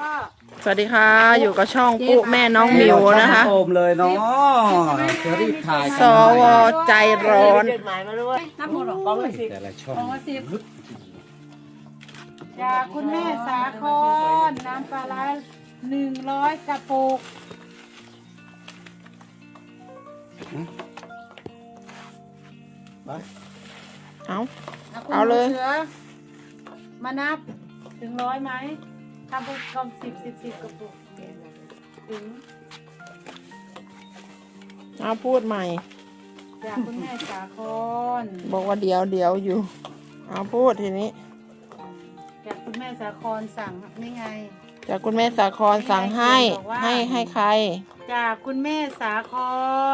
ก็สวัสดีค่ะ อยู่กับช่องปุ๊แม่น้องมิวนะคะ โอมเลยเนาะจะรีบถ่ายสวใจร้อนจดหมายมาด้วยน้ำหมดหรอกองละสิบแต่ละช่องจากคุณแม่สาครน้ำปลาร้าหนึ่งร้อยกระปุกเอาะคุณเอาเลยสือมานับถึงร้อยไหม ทำบุญกองสิบสิบสิบกระปุกถึงเอาพูดใหม่ จากคุณแม่สาครบอกว่าเดี๋ยวเดี๋ยวอยู่ เอาพูดทีนี้ จากคุณแม่สาครสั่งนี่ไง จากคุณแม่สาครสั่งให้บอกว่าให้ให้ใคร จากคุณแม่สาค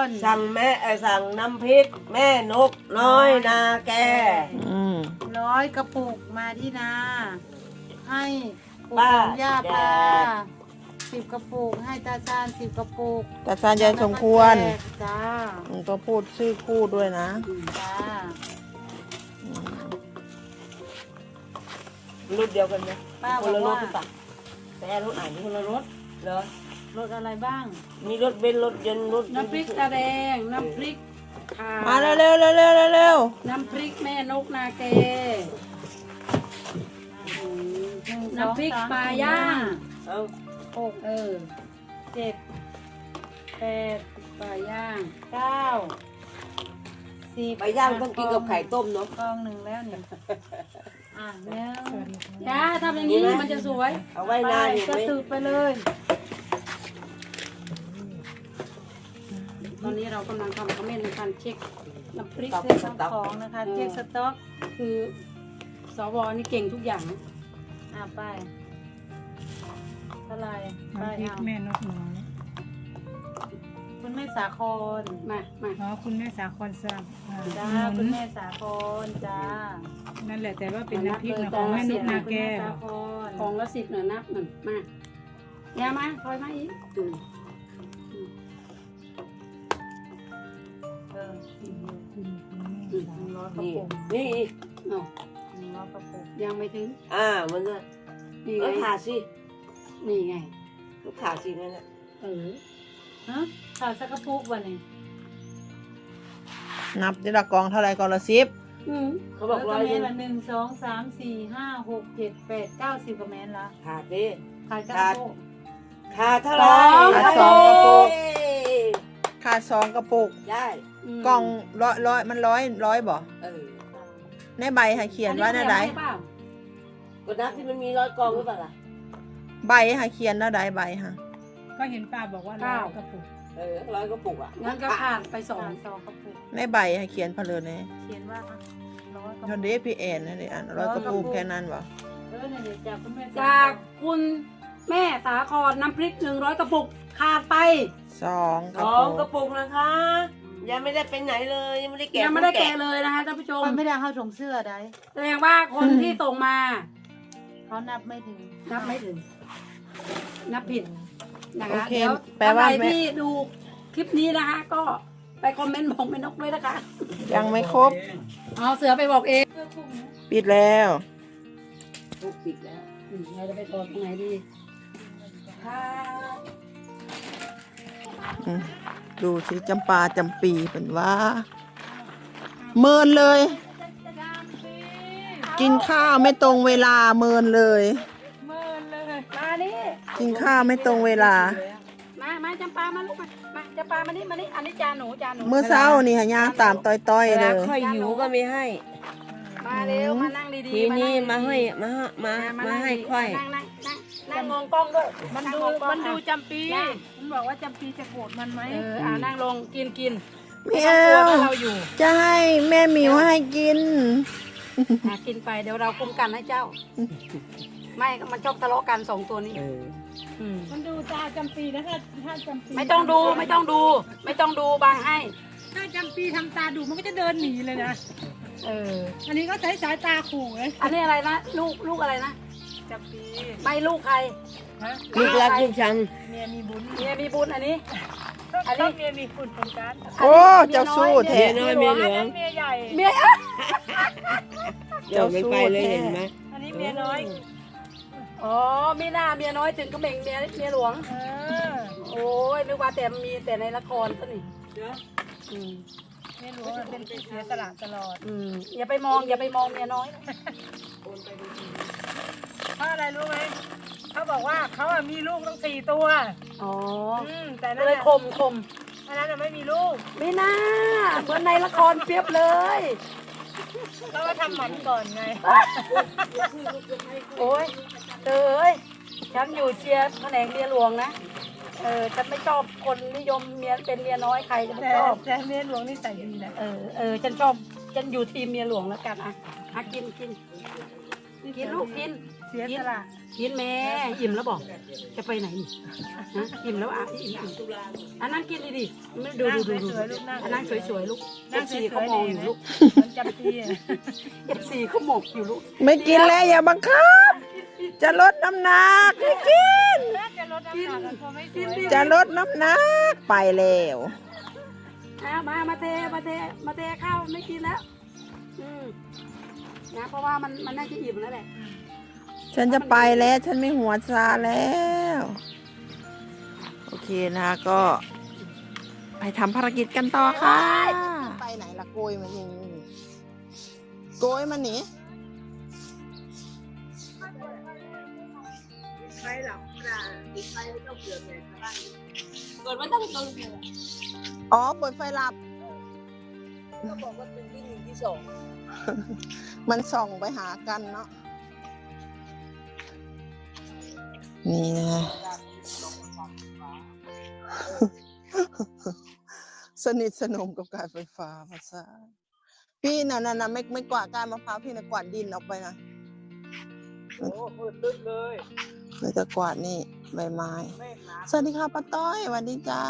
ร สั่งแม่เอ่อสั่งน้ำพริก แม่นกน้อยนาแกอืมร้อยกระปุกมาที่นา ให้ ปู่ป้าของย่าแดปลาดสิบกระปุกให้ตาซานสิบกระปุกแต่ซานยายสมควรแจกจ้ามึงก็พูดชื่อคู่ด้วยนะจ้ารุ่นเดียวกันไหมป้าคบอนกละรว่าถหรือเปล่าแต่รถอ่านคนละรถเหรอรถอะไรบ้าง มีรถเบนซ์รถยนต์รถน้ำพริกตาแดงน้ำพริกข่ามาเร็วเร็วเร็วเร็วเร็วเร็วน้ำพริกแม่นกนาเกห นึ่งสองน้ำพริกสมปลาย่างเอาหกเออเจ็ดแปดปลาย่างเก้าสิบไปย่างต้องกินกับไข่ต้มเนาะกองหนึ่งแล้วเนี่ยอะหนึ่งย่าทำอย่างนี้มันจะสวย เอาไว้นานไปเห็นจะไหมสืบไปเลยตอนนี้เรากำลังทำคอมเมนต์ในการเช็คน้ำพริกเช็คของนะคะเช็คสต็อกคือสวนี่เก่งทุกอย่างนะ อะไปเท่าไหร่ไปน้ำพริกเอาแม่นกน้อยคุณแม่สาครมามาอ๋อคุณแม่สาครสั่งอ่าจ้าหคุนุณนแม่สาครจ้านั่นแหละแต่ว่าเป็นน้ำพริกนะของแม่นกนาคุณแก้ม่วสาครของละสิบหน่อยนับหนึ่งมาย่ามาคอยมาอีกอืมเออคุณหนึ่งร้อยกระนี่ปุกนี่เอา หนึ่งร้อยกระปุกยังไม่ถึง อ่ามันก็นี่เอไงอขาดสินี่ไงก็ขาดสินั่นแหละเออฮะขาดสักกระปุกวันนี้นับทีละกองเท่าไรกองละสิบอืมเขาบอกร้อยเมหนึนงละหนึ่งสองสามสี่ห้าหกเจ็ดแปดเก้าสิบกว่าเมนละขาดดิขายกระขาดปุกขาดเท่าไหร่ขาดสองกระปุกขาดสองกระปุก ได้มกล่องร้อยร้อยมันร้อยร้อยบ่เออ ในใบให้เขียนว่าหน้าใดอัเปล่าก็นับที่มันมีร้อยกองหรือเปล่าล่ะใบให้เขียนหน้าใดใบฮะก็เห็นป้าบอกว่าร้อยกระปุกเออร้อยก็ปุกอะงั้นก็ขาดไปสองขาดสองกระปุกในใบให้เขียนเพลินเลยเขียนว่าอะร้อยกระทปุนกเดพี่แอนนั่นเองอันร้อยกระปุกแค่นั้นบ่เออเนี่ยเดี๋ยวจากคุณแม่จากคุณแม่สาครน้ำพริกหนึ่งร้อยกระปุกขาดไปสองกสระอปุงกกระปุกนะคะ ยังไม่ได้ไปไหนเลยยังไม่ได้แกะยังไม่ได้แกะเลยนะคะท่านผู้ชมมันไม่ได้เข้าถุงเสื้อได้แสดงว่าคนที่ส่งมาเขานับไม่ถึง นับไม่ถึง นับผิดนะโอคะเคเดี๋ยวแปลว่าท่นใดแม่ที่ดูคลิปนี้นะคะ ก็ไปคอมเมนต์บอกแม่นกด้วยนะคะ ยังไม่ครบเอาเสือไปบอกเองปิดแล้วปุกปิดแล้วอืมเราจะไปถอดตรงไหนดีค่ะอืม ดูสิจำปาจำปีเป็นว่าเมินเลย กินข้าวไม่ตรงเวลาเมินเลย มานี่ กินข้าวไม่ตรงเวลา มามาจำปามาลูกมามาจำปามานี่มานี่อันนี้จานหนูจานหนูเมื่อเช้านี่หะย่างตามต้อยๆเวเลลาย ค่อยหิวก็ไม่ให้ มาเร็วมานั่งดีๆทีนี้มางให้ดีมาให้มาๆมาให้ค่อย นั่ง นั่งนั่งนั่งมองกล้องด้วย มันงดูมองกล้องมันดูอะจำปี มันบอกว่าจำปีจะโกรธมันไหมเอออ่านั่งลงกินกินไม่เอาถ้าเราอยู่จะให้แม่หมิวให้กินอะกินไปเดี๋ยวเราคุ้มกันให้เจ้า ไม่มันชอบทะเลาะกันสองตัวนี้เออมมันดูตาจำปีนะถ้าถ้าจำปีไม่ต้องดูไม่ต้องดู ไม่ต้องดูบางให้ ถ้าจำปีทำตาดูมันก็จะเดินหนีเลยนะเออ อันนี้ก็ใช้สายตาขู่เลยอันนี้อะไรนะลูกลูกอะไรนะ จำปีไม่ลูกใครลูกรักลูกชัง เมียมีบุญเมียมีบุญอันนี้ อันก็นี้เมียมีคุณเหมือนกันโอ้เจ้าสู้แท้เมียน้อยเมียหลวงเมียใหญ่เมียอะเดี๋ยวไม่ไปเลยเห็นไหมอันนี้เมียน้อยอ๋อมีหน้าเมียน้อยถึงกระเบ่งเมียเมียหลวงเออโอ้ยนึกว่าแต่มีแต่ในละครซะนี่อืมไม่รู้ว่าเป็นผู้เสียสละตลอดอืมอย่าไปมองอย่าไปมองเมียน้อยนะ เพราะอะไรรู้ไหมเขาบอกว่าเขาอะมีลูกตั้งสี่ตัวอ๋ออืมแต่ก็นั่นเลยน่ะคมคมอันนั้นน่ะไม่มีลูกไม่น่าเหมือนในละครเปรียบเลยเขาก็ทำหมันก่อนไงโอ้ยเธอเอ้ยฉันอยู่เชียร์แผนกเมียหลวงนะ เออฉันไม่ชอบคนนิยมเมียเป็นเมียน้อยใครจะไม่แต่ชอบ แต่เมียหลวงนี่ใส่ดีนะ เออ เออ ฉันชอบ ฉันอยู่ทีมเมียหลวงแล้วกันอะอะกินกิน กินลูกกินเสียสละกินแม่อิ่มแล้วบอกจะไปไหนนี่ฮะอิ่มแล้วอะอิ่มอิ่มอันนั่งกินดีดิไม่ดูดูดูดูนั่งสวยๆลูกนั่งอันนั่งสวยๆลูกเอนั่งฟสซีวยเขาๆมองดีอยู่นะลูกมันจำปีอะเอฟซีเขาหมกอยู่ลูกไม่กินแล้วอย่าบังคับ จะลดน้ำหนักไม่กินน่าจะลดน้ำหนักกันพอไม่สวยจะลดน้ำหนักไปแล้วอะมามาเทมาเทมาเทข้าวไม่กินแล้วอืม นะเพราะว่ามันมันน่าจะอิ่มแล้วแหละฉันจะไปแล้ว ฉันไม่หัวซาแล้ว โอเคนะคะก็ ไปทำภารกิจกันต่อค่ะ ไปไหนละโกยมันนี่โกยมันหนีอ๋อเปิดไฟหลับเขาบอกว่าเป็นที่หนึ่ง ที่สองมันส่องไปหากันเนาะนี่นะสนิทสนมกับการไฟฟ้าภาษาพี่น่ะน่ะน่ะไม่ไม่กวาดการมะพร้าวพี่นะกวาดดินออกไปนะโอ้มืดตึ๊บเลยเราจะกวาดนี่ใบไม้ สวัสดีค่ะป้าต้อยสวัสดีจ้า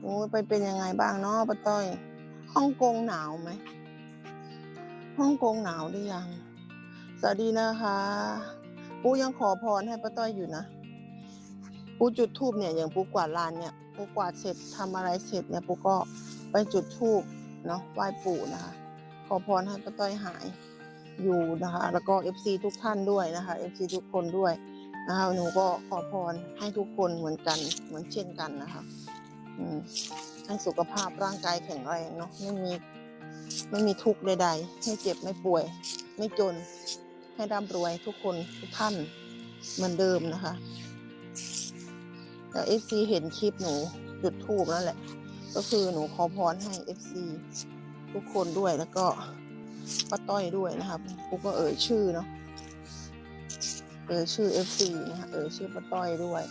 โอ้ยไปเป็นยังไงบ้างเนาะป้าต้อย ฮ่องกงหนาวไหมฮ่องกงหนาวหรือยัง สวัสดีนะคะปูยังขอพรให้ป้าต้อยอยู่นะปูจุดทูบเนี่ยอย่างปูกวาดลานเนี่ยปูกวาดเสร็จทำอะไรเสร็จเนี่ยปูก็ไปจุดทูบเนาะไหว้ปู่นะคะขอพรให้ป้าต้อยหายอยู่นะคะ แล้วก็เอฟซีทุกท่านด้วยนะคะเอฟซีทุกคนด้วยนะคะหนูก็ขอพรให้ทุกคนเหมือนกันเหมือนเช่นกันนะคะ อืม ให้สุขภาพร่างกายแข็งแรงเนาะไม่มีไม่มีทุกข์ใดๆไม่เจ็บไม่ป่วย ไม่จน ให้ร่ำรวยทุกคนทุกท่านเหมือนเดิมนะคะแต่เอฟซีเห็นคลิปหนูจุดทูบนั่นแหละ ก็คือหนูขอพรให้เอฟซีทุกคนด้วยแล้วก็ป้าต้อยด้วยนะครับกูก็เอ่ยชื่อเนาะเอ่ยชื่อ FC นะคะเอ่ยชื่อป้าต้อยด้วย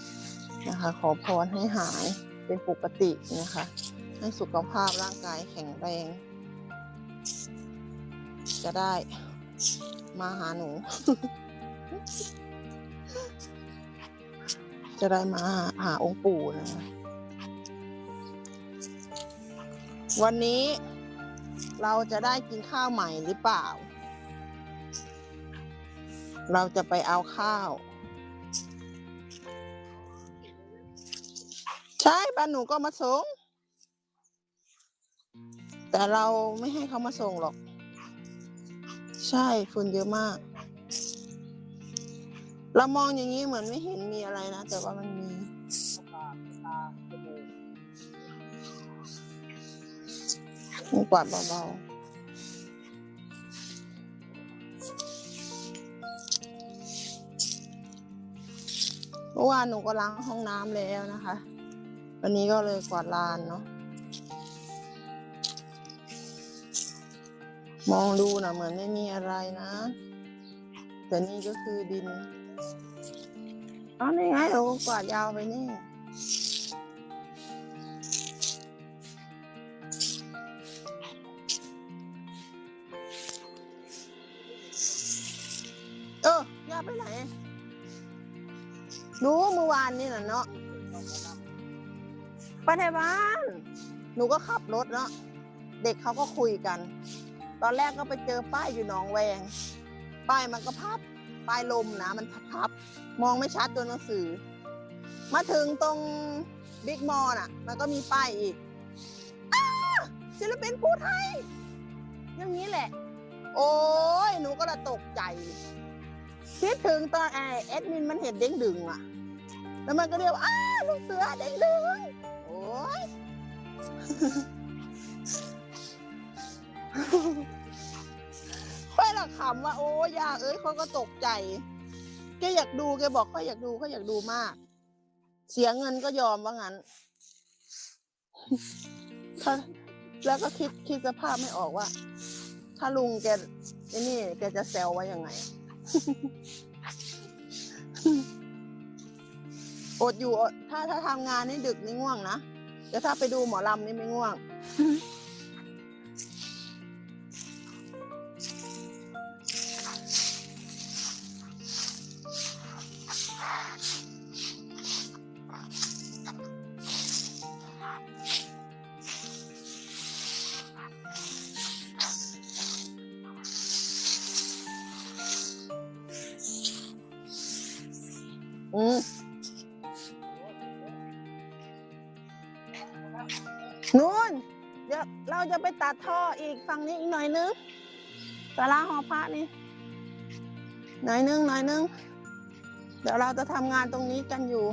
นะคะ ขอพรให้หายเป็นปกตินะคะ ให้สุขภาพร่างกายแข็งแรง จะได้มาหาหนู จะได้มาหาองค์ปู่นะคะวันนี้เราจะได้กินข้าวใหม่หรือเปล่า เราจะไปเอาข้าว ใช่บ้านหนูก็มาส่ง แต่เราไม่ให้เขามาส่งหรอก ใช่ฝุ่นเยอะมาก เรามองอย่างนี้เหมือนไม่เห็นมีอะไรนะ แต่ว่ามันมีมกวาดเบาๆเมื่อวานหนูก็ล้างห้องน้ำแล้วนะคะ วันนี้ก็เลยกวาดลานเนาะ มองดูนะเหมือนไม่มีอะไรนะ แต่นี่ก็คือดินอ๋อนี่ไงเราก็กวาดยาวไปนี่เออย่าไปไหนรู้เมื่อวานนี่แหละเนาะไปในบ้าน หนูก็ขับรถเนาะเด็กเขาก็คุยกัน ตอนแรกก็ไปเจอป้ายอยู่หนองแวง ป้ายมันก็พับ ป้ายลมนะมันพับ มองไม่ชัดตัวหนังสือ มาถึงตรงบิ๊กมอลน่ะ มันก็มีป้ายอีกอศิลปินผู้ไทยอย่างนี้แหละ โอ้ยหนูก็ละตกใจคิดถึงตอนไอแอดมินมันเห็นเด้งดึงอะ แล้วมันก็เรียกว่าอ้าลูกเสือเด้งดึง โอ้ย ค่อยหละขำว่าโอ้ยาเอ้ยเขาก็ตกใจแกอยากดูแกบอกเขาอยากดูเขาอยากดูมาก เสียเงินก็ยอมว่างั้นถ้าแล้วก็คิดคิดสภาพไม่ออกว่า ถ้าลุงแกไอ้นี่แกจะแซวไว้ยังไง อดอยู่อดถ้าถ้าทำงานนี่ดึกนี่ง่วงนะแต่ถ้าไปดูหมอลำนี่ไม่ง่วง อืมนู่นเดี๋ยวเราจะไปตัดท่ออีกฝั่งนี้อีกหน่อยนึงสาราหอพระนี่ หน่อยนึงหน่อยนึง เดี๋ยวเราจะทำงานตรงนี้กันอยู่